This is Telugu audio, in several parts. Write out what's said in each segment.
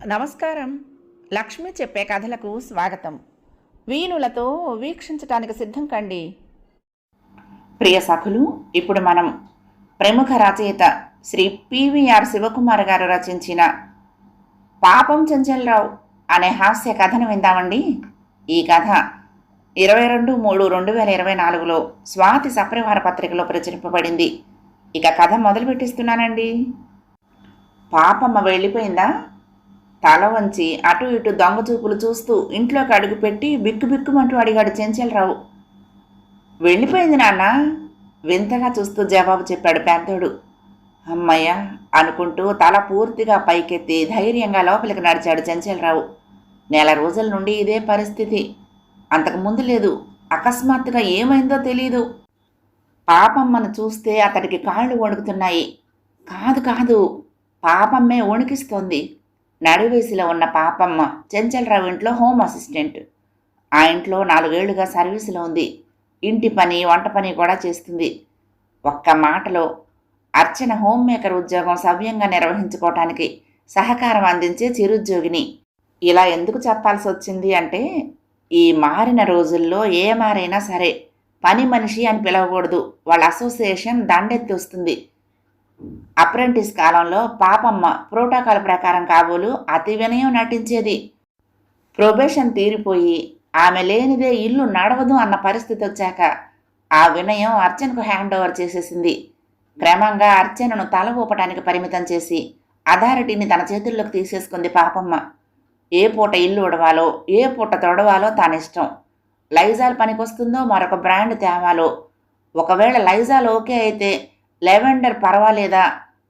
నమస్కారం. లక్ష్మి చెప్పే కథలకు స్వాగతం. వీణులతో వీక్షించటానికి సిద్ధం కండి. ప్రియ సఖులు ఇప్పుడు మనం ప్రముఖ రచయిత శ్రీ పివిఆర్ శివకుమార్ గారు రచించిన పాపం చంచలరావు అనే హాస్య కథను విందామండి. ఈ కథ ఇరవై రెండు మూడు రెండు వేల ఇరవై నాలుగులో స్వాతి సప్రవార పత్రికలో ప్రచురింపబడింది. ఇక కథ మొదలు పెట్టిస్తున్నానండి పాపమ్మ వెళ్ళిపోయిందా? తల వంచి అటు ఇటు దొంగ చూపులు చూస్తూ ఇంట్లోకి అడుగుపెట్టి బిక్కు బిక్కుమంటూ అడిగాడు చెంచలరావు. వెళ్ళిపోయింది నాన్న. వింతగా చూస్తూ జవాబు చెప్పాడు పెద్దోడు. అమ్మయ్య అనుకుంటూ తల పూర్తిగా పైకెత్తి ధైర్యంగా లోపలికి నడిచాడు చెంచలరావు. నెల రోజుల నుండి ఇదే పరిస్థితి. అంతకు ముందు లేదు. అకస్మాత్తుగా ఏమైందో తెలియదు పాపమ్మను చూస్తే అతడికి కాళ్ళు వణుకుతున్నాయి. కాదు కాదు. పాపమ్మే వణికిస్తోంది. నడివేసిలో ఉన్న పాపమ్మ చెంచలరావు ఇంట్లో హోమ్ అసిస్టెంట్. ఆ ఇంట్లో నాలుగేళ్ళుగా సర్వీసులో ఉంది. ఇంటి పని వంట పని కూడా చేస్తుంది. ఒక్క మాటలో అర్చన హోమ్ మేకర్ ఉద్యోగం సవ్యంగా నిర్వహించుకోవటానికి సహకారం అందించే చిరుద్యోగిని. ఇలా ఎందుకు చెప్పాల్సి వచ్చింది అంటే ఈ మారిన రోజుల్లో ఏ మారైనా సరే పని మనిషి అని పిలవకూడదు. వాళ్ళ అసోసియేషన్ దండెత్తి వస్తుంది అప్రెంటిస్ కాలంలో పాపమ్మ ప్రోటోకాల్ ప్రకారం కాబోలు అతి వినయం నటించేది. ప్రొబేషన్ తీరిపోయి ఆమె లేనిదే ఇల్లు నడవదు అన్న పరిస్థితి వచ్చాక ఆ వినయం అర్చనకు హ్యాండ్ ఓవర్ చేసేసింది. క్రమంగా అర్చనను తల ఊపటానికి పరిమితం చేసి అథారిటీని తన చేతుల్లోకి తీసేసుకుంది పాపమ్మ. ఏ పూట ఇల్లు ఉడవాలో ఏ పూట తొడవాలో తానిష్టం లైజాల్ పనికొస్తుందో మరొక బ్రాండ్ తేవాలో. ఒకవేళ లైజాల్ ఓకే అయితే లెవెండర్ పర్వాలేదా?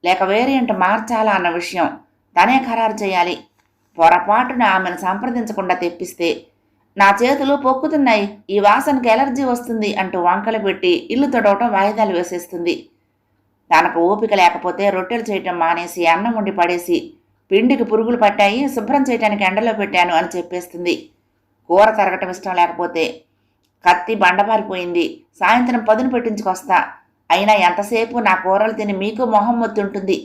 లేక వేరియంట్ మార్చాలా అన్న విషయం తనే ఖరారు చేయాలి. పొరపాటున ఆమెను సంప్రదించకుండా తెప్పిస్తే నా చేతులు పొక్కుతున్నాయి. ఈ వాసనకి ఎలర్జీ వస్తుంది అంటూ వంకలు పెట్టి ఇల్లు తొడవటం వాయిదాలు వేసేస్తుంది. తనకు ఓపిక లేకపోతే రొట్టెలు చేయటం మానేసి అన్నం వండి పడేసి పిండికి పురుగులు పట్టాయి శుభ్రం చేయటానికి ఎండలో పెట్టాను అని చెప్పేస్తుంది. కూర తరగటం ఇష్టం లేకపోతే కత్తి బండపారిపోయింది సాయంత్రం పదును పెట్టించుకొస్తా. అయినా ఎంతసేపు నా కూరలు తిని మీకు మొహం మొత్తుంటుంది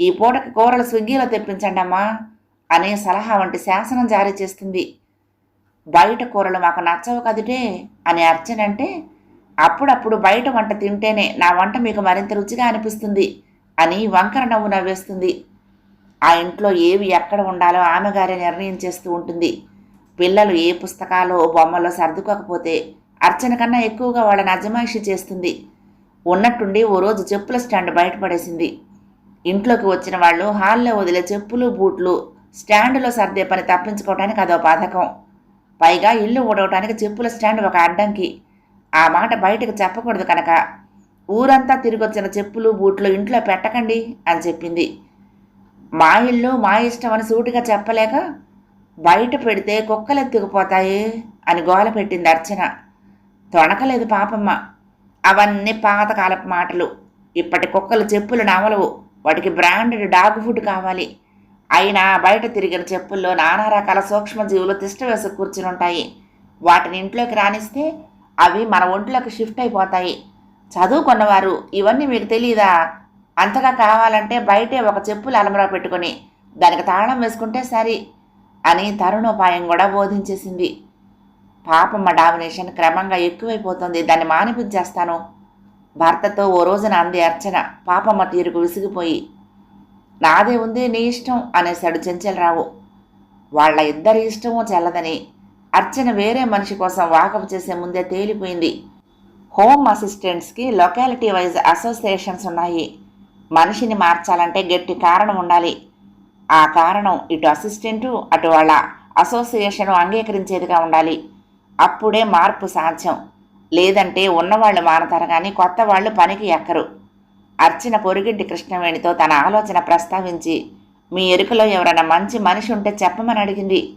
ఈ పూటకి కూరలు స్విగ్గీలో తెప్పించండి అమ్మా అనే సలహా వంటి శాసనం జారీ చేస్తుంది. బయట కూరలు మాకు నచ్చవు కదుటే అని అర్చన అంటే అప్పుడప్పుడు బయట వంట తింటేనే నా వంట మీకు మరింత రుచిగా అనిపిస్తుంది అని వంకర నవ్వు నవ్వేస్తుంది. ఆ ఇంట్లో ఏవి ఎక్కడ ఉండాలో ఆమెగారే నిర్ణయం చేస్తూ ఉంటుంది. పిల్లలు ఏ పుస్తకాలో బొమ్మలో సర్దుకోకపోతే అర్చన కన్నా ఎక్కువగా వాళ్ళని అజమాయిషి చేస్తుంది. ఉన్నట్టుండి ఓ రోజు చెప్పుల స్టాండ్ బయటపడేసింది. ఇంట్లోకి వచ్చిన వాళ్ళు హాల్లో వదిలే చెప్పులు బూట్లు స్టాండులో సర్దే పని తప్పించుకోవడానికి అదో పథకం పైగా ఇల్లు ఉడవటానికి చెప్పుల స్టాండ్ ఒక అడ్డంకి. ఆ మాట బయటకు చెప్పకూడదు కనుక. ఊరంతా తిరిగొచ్చిన చెప్పులు బూట్లు ఇంట్లో పెట్టకండి అని చెప్పింది. మా ఇల్లు మా ఇష్టం అని సూటిగా చెప్పలేక బయట పెడితే కుక్కలెత్తుకుపోతాయి అని గోల పెట్టింది అర్చన. తొణకలేదు పాపమ్మ. అవన్నీ పాతకాలపు మాటలు. ఇప్పటి కుక్కలు చెప్పులు నవలవు వాటికి బ్రాండెడ్ డాగ్ ఫుడ్ కావాలి. అయినా బయట తిరిగిన చెప్పుల్లో నానా రకాల సూక్ష్మజీవులు తిష్ట వేసి కూర్చుని ఉంటాయి వాటిని ఇంట్లోకి రాణిస్తే అవి మన ఒంట్లోకి షిఫ్ట్ అయిపోతాయి. చదువుకున్నవారు ఇవన్నీ మీకు తెలియదా అంతగా కావాలంటే బయటే ఒక చెప్పులు అలమరా పెట్టుకొని దానికి తాళం వేసుకుంటే సరి అని తరుణోపాయం కూడా బోధించేసింది. పాపమ్మ డామినేషన్ క్రమంగా ఎక్కువైపోతుంది. దాన్ని మానిపించేస్తాను. భర్తతో ఓ రోజున అంది అర్చన. పాపమ్మ తీరుకు విసిగిపోయి నాదే ఉంది నీ ఇష్టం అనేశాడు చెంచలరావు. వాళ్ళ ఇద్దరి ఇష్టమూ చెల్లదని. అర్చన వేరే మనిషి కోసం వాకప్ చేసే ముందే తేలిపోయింది. హోమ్ అసిస్టెంట్స్కి లొకాలిటీ వైజ్ అసోసియేషన్స్ ఉన్నాయి. మనిషిని మార్చాలంటే గట్టి కారణం ఉండాలి. ఆ కారణం ఇటు అసిస్టెంటు అటు వాళ్ళ అసోసియేషన్ అంగీకరించేదిగా ఉండాలి. అప్పుడే మార్పు సాధ్యం. లేదంటే ఉన్నవాళ్ళు మారతారు కానీ కొత్త వాళ్ళు పనికి ఎక్కరు. అర్చన పొరుగింటి కృష్ణవేణితో తన ఆలోచన ప్రస్తావించి మీ ఎరుకలో ఎవరైనా మంచి మనిషి ఉంటే చెప్పమని అడిగింది.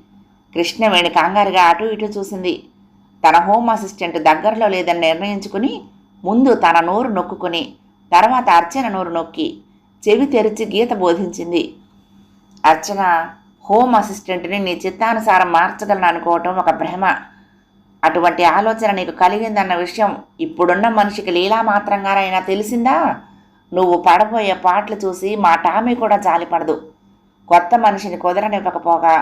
కృష్ణవేణి కంగారుగా అటు ఇటు చూసింది. తన హోమ్ అసిస్టెంట్ దగ్గరలో లేదని నిర్ణయించుకుని ముందు తన నోరు నొక్కుని తర్వాత అర్చన నోరు నొక్కి చెవి తెరిచి గీత బోధించింది. అర్చన హోమ్ అసిస్టెంట్ని నీ చిత్తానుసారం మార్చగలను అనుకోవటం ఒక భ్రమ. అటువంటి ఆలోచన నీకు కలిగిందన్న విషయం ఇప్పుడున్న మనిషికి లీలా మాత్రంగానైనా తెలిసిందా? నువ్వు పడబోయే పాటలు చూసి మా టామీ కూడా జాలిపడదు కొత్త మనిషిని కుదరనివ్వకపోగా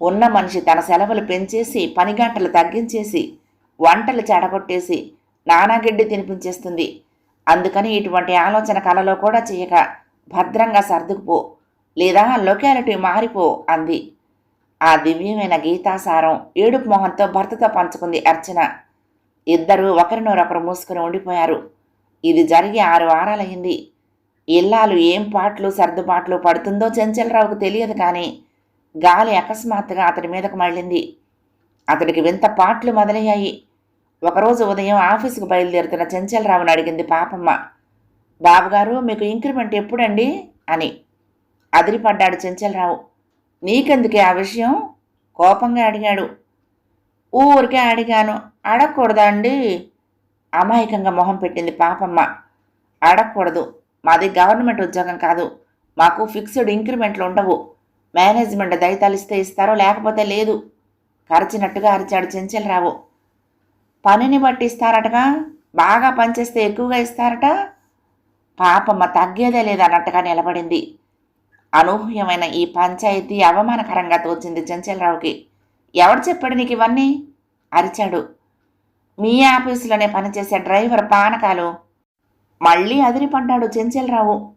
ఉన్న మనిషి తన సెలవులు పెంచేసి పని గంటలు తగ్గించేసి వంటలు చెడగొట్టేసి నానాగిడ్డి తినిపించేస్తుంది. అందుకని ఇటువంటి ఆలోచన కలలో కూడా చేయక భద్రంగా సర్దుకుపో లేదా లొకాలిటీ మారిపో అంది. ఆ దివ్యమైన గీతాసారం ఏడుపు మొహంతో భర్తతో పంచుకుంది అర్చన. ఇద్దరూ ఒకరినొరొకరు మూసుకుని ఉండిపోయారు. ఇది జరిగి ఆరు వారాలయ్యింది ఇల్లాలు ఏం పాటలు సర్దుబాట్లు పడుతుందో చెంచలరావుకు తెలియదు కానీ గాలి అకస్మాత్తుగా అతడి మీదకు మళ్ళింది. అతడికి వింత పాటలు మొదలయ్యాయి. ఒకరోజు ఉదయం ఆఫీసుకు బయలుదేరుతున్న చెంచలరావుని అడిగింది పాపమ్మ. బాబుగారు మీకు ఇంక్రిమెంట్ ఎప్పుడండి? అని. అదిరిపడ్డాడు చెంచలరావు. నీకెందుకే ఆ విషయం? కోపంగా అడిగాడు. ఊరికే అడిగాను. అడగకూడదా అండి అమాయకంగా మొహం పెట్టింది పాపమ్మ. అడగకూడదు. మాది గవర్నమెంట్ ఉద్యోగం కాదు. మాకు ఫిక్స్డ్ ఇంక్రిమెంట్లు ఉండవు. మేనేజ్మెంట్ దయతలిస్తే ఇస్తారో లేకపోతే లేదు. కరిచినట్టుగా అరిచాడు చెంచలరావు. పనిని బట్టి ఇస్తారటగా? బాగా పనిచేస్తే ఎక్కువగా ఇస్తారట? పాపమ్మ తగ్గేదే లేదన్నట్టుగా నిలబడింది. అనూహ్యమైన ఈ పంచాయతీ అవమానకరంగా తోచింది చెంచలరావుకి. ఎవడు చెప్పాడు నీకు ఇవన్నీ? అరిచాడు. మీ ఆఫీసులోనే పనిచేసే డ్రైవర్ పానకాలు. మళ్ళీ అదిరిపడ్డాడు చెంచలరావు.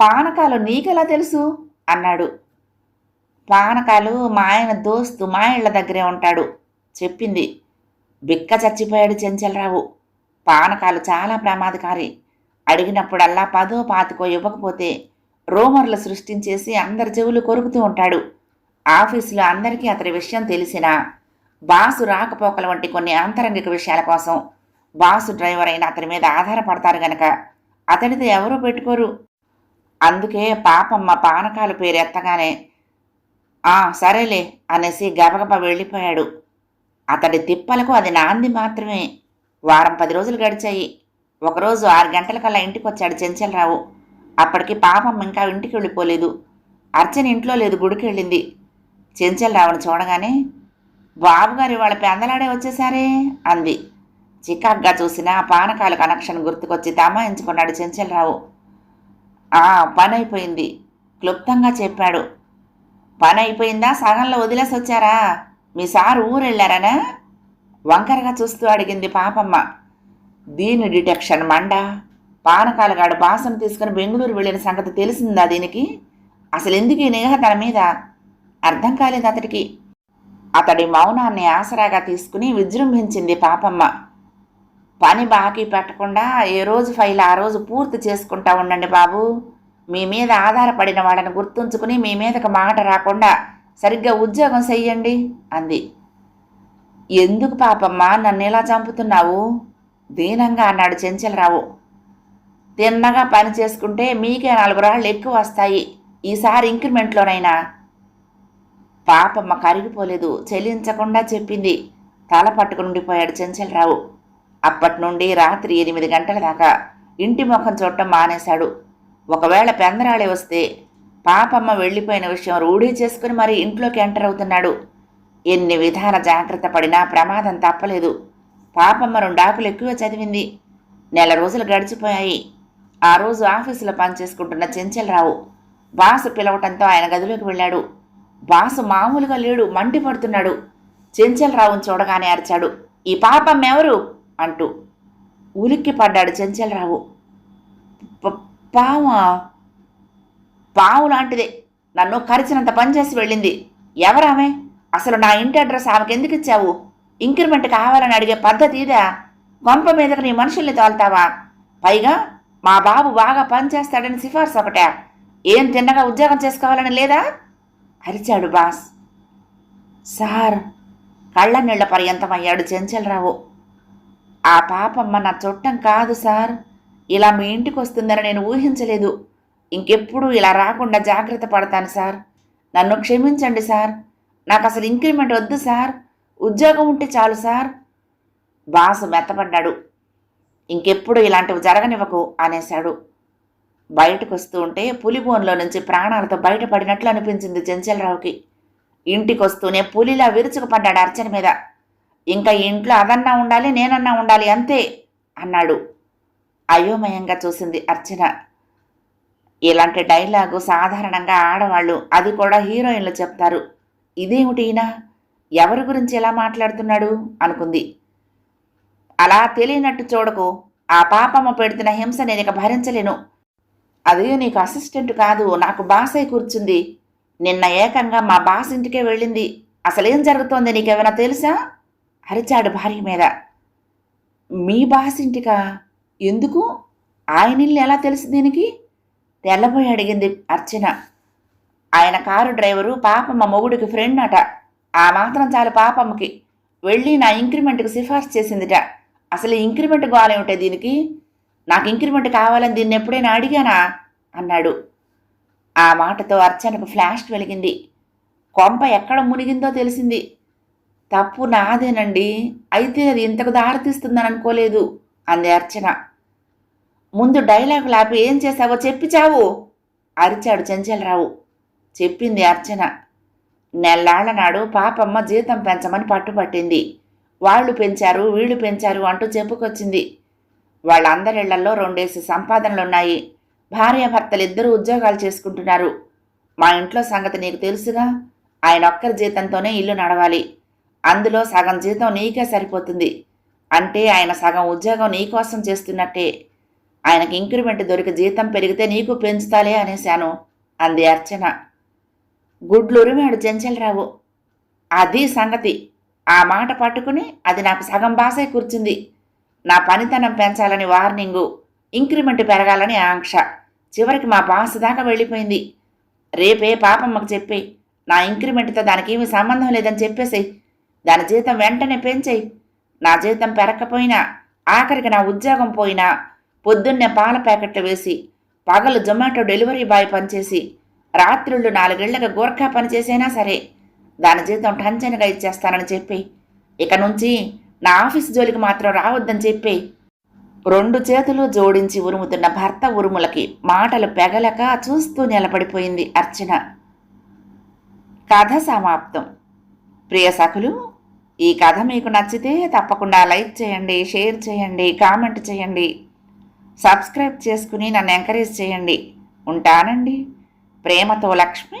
పానకాలు నీకెలా తెలుసు? అన్నాడు. పానకాలు మా ఆయన దోస్తు మా ఇళ్ళ దగ్గరే ఉంటాడు చెప్పింది. బిక్క చచ్చిపోయాడు చెంచలరావు. పానకాలు చాలా ప్రమాదకారి. అడిగినప్పుడల్లా పదో పాతికో ఇవ్వకపోతే రూమర్లు సృష్టించేసి అందరి చెవులు కొరుకుతూ ఉంటాడు. ఆఫీసులో అందరికీ అతని విషయం తెలిసినా బాసు రాకపోకల వంటి కొన్ని అంతరంగిక విషయాల కోసం బాసు డ్రైవర్ అయిన అతని మీద ఆధారపడతారు గనక అతనితో ఎవరూ పెట్టుకోరు. అందుకే పాపమ్మ పానకాల పేరు ఎత్తగానే ఆ సరేలే అనేసి గబగబ వెళ్ళిపోయాడు. అతడి తిప్పలకు అది నాంది మాత్రమే. వారం పది రోజులు గడిచాయి. ఒకరోజు ఆరు గంటలకల్లా ఇంటికి వచ్చాడు చెంచలరావు. అప్పటికి పాపం ఇంకా ఇంటికి వెళ్ళిపోలేదు. అర్చన ఇంట్లో లేదు గుడికి వెళ్ళింది. చెంచల్ చెంచలరావుని చూడగానే బాబుగారు వాళ్ళ పెందలాడే వచ్చేసారే అంది. చికాక్గా చూసిన పానకాల కనెక్షన్ గుర్తుకొచ్చి తమాయించుకున్నాడు చెంచలరావు. ఆ పని అయిపోయింది క్లుప్తంగా చెప్పాడు. పని అయిపోయిందా సగంలో వదిలేసి వచ్చారా? మీ సారు ఊరెళ్ళారనా? వంకరగా చూస్తూ అడిగింది పాపమ్మ. దీని డిటెక్షన్ మండ? పానకాలగాడు బాసను తీసుకుని బెంగళూరు వెళ్ళిన సంగతి తెలిసిందా దీనికి? అసలు ఎందుకు ఈ నిఘా తన మీద? అర్థం కాలేదు అతడికి. అతడి మౌనాన్ని ఆసరాగా తీసుకుని విజృంభించింది పాపమ్మ. పని బాకీ పెట్టకుండా ఏ రోజు ఫైల్ ఆ రోజు పూర్తి చేసుకుంటా ఉండండి బాబు. మీ మీద ఆధారపడిన వాళ్ళని గుర్తుంచుకుని మీ మీదకి మాట రాకుండా సరిగ్గా ఉద్యోగం చెయ్యండి అంది. ఎందుకు పాపమ్మ నన్ను ఇలా చంపుతున్నావు? దీనంగా అన్నాడు చెంచలరావు. తిన్నగా పని చేసుకుంటే మీకే నాలుగు రాళ్ళు ఎక్కువ వస్తాయి. ఈసారి ఇంక్రిమెంట్లోనైనా. పాపమ్మ కరిగిపోలేదు. చెల్లించకుండా చెప్పింది. తల పట్టుకుని ఉండిపోయాడు చెంచలరావు. అప్పటి నుండి రాత్రి ఎనిమిది గంటల దాకా ఇంటి ముఖం చూడటం మానేశాడు. ఒకవేళ పెందరాళి వస్తే పాపమ్మ వెళ్ళిపోయిన విషయం రూఢీ చేసుకుని మరి ఇంట్లోకి ఎంటర్ అవుతున్నాడు. ఎన్ని విధాన జాగ్రత్త పడినా ప్రమాదం తప్పలేదు. పాపమ్మ రెండాకులు ఎక్కువ చదివింది. నెల రోజులు గడిచిపోయాయి. ఆ రోజు ఆఫీసులో పనిచేసుకుంటున్న చెంచలరావు. బాసు పిలవటంతో ఆయన గదిలోకి వెళ్ళాడు. బాసు మామూలుగా లేడు మండిపడుతున్నాడు చెంచలరావుని చూడగానే అరిచాడు. ఈ పాపం ఎవరు? అంటూ. ఉలిక్కి పడ్డాడు చెంచలరావు. పావ? పావు లాంటిదే. నన్ను కరిచినంత పనిచేసి వెళ్ళింది. ఎవరామె? అసలు నా ఇంటి అడ్రస్ ఆమెకి ఎందుకు ఇచ్చావు? ఇంక్రిమెంట్ కావాలని అడిగే పద్ధతి ఇదా? కొంప మీదకి నీ మనుషుల్ని తోలుతావా? పైగా మా బాబు బాగా పనిచేస్తాడని సిఫార్సు ఒకటే. ఏం తిన్నగా ఉద్యోగం చేసుకోవాలని లేదా? అరిచాడు బాస్. సార్ కళ్ళ నీళ్ళ పర్యంతమయ్యాడు చెంచలరావు. ఆ పాపమ్మ నా చుట్టం కాదు సార్. ఇలా మీ ఇంటికి వస్తుందని నేను ఊహించలేదు. ఇంకెప్పుడు ఇలా రాకుండా జాగ్రత్త పడతాను సార్. నన్ను క్షమించండి సార్. నాకు అసలు ఇంక్రిమెంట్ వద్దు సార్. ఉద్యోగం ఉంటే చాలు సార్. బాసు మెత్తపడ్డాడు. ఇంకెప్పుడు ఇలాంటివి జరగనివ్వకు అనేశాడు. బయటకు వస్తూ ఉంటే పులిబోన్లో నుంచి ప్రాణాలతో బయటపడినట్లు అనిపించింది చెంచలరావుకి. ఇంటికి వస్తూనే పులిలా విరుచుకుపడ్డాడు అర్చన మీద. ఇంకా ఇంట్లో అదన్నా ఉండాలి నేనన్నా ఉండాలి అంతే అన్నాడు. అయోమయంగా చూసింది అర్చన. ఇలాంటి డైలాగు సాధారణంగా ఆడవాళ్ళు అది కూడా హీరోయిన్లు చెప్తారు. ఇదేమిటి ఈయన? ఎవరి గురించి ఎలా మాట్లాడుతున్నాడు? అనుకుంది. అలా తెలియనట్టు చూడకు. ఆ పాపమ్మ పెడుతున్న హింస నేను ఇక భరించలేను. అది నీకు అసిస్టెంట్ కాదు నాకు బాసై కూర్చుంది. నిన్న ఏకంగా మా బాస్ ఇంటికే వెళ్ళింది. అసలేం జరుగుతోంది నీకేమైనా తెలుసా? అరిచాడు భార్య మీద. మీ బాస్ ఇంటికా? ఎందుకు? ఆయన ఇల్లు ఎలా తెలుసు దీనికి? తెల్లబోయి అడిగింది అర్చన. ఆయన కారు డ్రైవరు పాపమ్మ మొగుడికి ఫ్రెండ్ అట. ఆ మాత్రం చాలు పాపమ్మకి. వెళ్ళి నా ఇంక్రిమెంట్కి సిఫార్సు చేసిందిట. అసలు ఇంక్రిమెంట్ ఇంక్రిమెంట్ గోలేమిటే దీనికి? నాకు ఇంక్రిమెంట్ కావాలని దీన్ని ఎప్పుడైనా అడిగానా? అన్నాడు. ఆ మాటతో అర్చనకు ఫ్లాష్ వెలిగింది. కొంప ఎక్కడ మునిగిందో తెలిసింది. తప్పు నాదేనండి. అయితే అది ఇంతకు దారితీస్తుందని అనుకోలేదు అంది అర్చన. ముందు డైలాగ్ లాపి ఏం చేశావో చెప్పి చావు అరిచాడు చెంచలరావు. చెప్పింది అర్చన. నెల్లాళ్ళ నాడు పాపమ్మ జీతం పెంచమని పట్టుపట్టింది వాళ్ళు పెంచారు వీళ్ళు పెంచారు అంటూ చెప్పుకొచ్చింది. వాళ్ళందరిళ్ళలో రెండేసి సంపాదనలున్నాయి. భార్యాభర్తలిద్దరూ ఉద్యోగాలు చేసుకుంటున్నారు. మా ఇంట్లో సంగతి నీకు తెలుసుగా? ఆయన ఒక్కరి జీతంతోనే ఇల్లు నడవాలి. అందులో సగం జీతం నీకే సరిపోతుంది. అంటే ఆయన సగం ఉద్యోగం నీకోసం చేస్తున్నట్టే. ఆయనకి ఇంక్రిమెంట్ దొరికి జీతం పెరిగితే నీకు పెంచుతాలే అనేశాను. అంది అర్చన. గుడ్లురిమాడు చెంచలరావు. అది సంగతి. ఆ మాట పట్టుకుని అది నాకు సగం బాసే కూర్చుంది. నా పనితనం పెంచాలని వార్నింగు. ఇంక్రిమెంట్ పెరగాలని ఆంక్ష. చివరికి మా బాస్ దాకా వెళ్ళిపోయింది. రేపే పాపమ్మకు చెప్పి నా ఇంక్రిమెంట్తో దానికి ఏమీ సంబంధం లేదని చెప్పేసేయ్. దాని జీతం వెంటనే పెంచేయి. నా జీతం పెరగకపోయినా ఆఖరికి నా ఉద్యోగం పోయినా పొద్దున్నే పాల ప్యాకెట్లు వేసి పగలు జొమాటో డెలివరీ బాయ్ పనిచేసి రాత్రుళ్ళు నాలుగేళ్ళకు గోర్ఖా పనిచేసైనా సరే దాని జీతం టంచనగా ఇచ్చేస్తానని చెప్పి. ఇక నుంచి నా ఆఫీస్ జోలికి మాత్రం రావద్దని చెప్పి. రెండు చేతులు జోడించి ఉరుముతున్న భర్త ఉరుములకి మాటలు పెగలక చూస్తూ నిలబడిపోయింది అర్చన. కథ సమాప్తం. ప్రియ సఖులు ఈ కథ మీకు నచ్చితే తప్పకుండా లైక్ చేయండి షేర్ చేయండి కామెంట్ చేయండి. సబ్స్క్రైబ్ చేసుకుని నన్ను ఎంకరేజ్ చేయండి. ఉంటానండి. ప్రేమతో లక్ష్మి.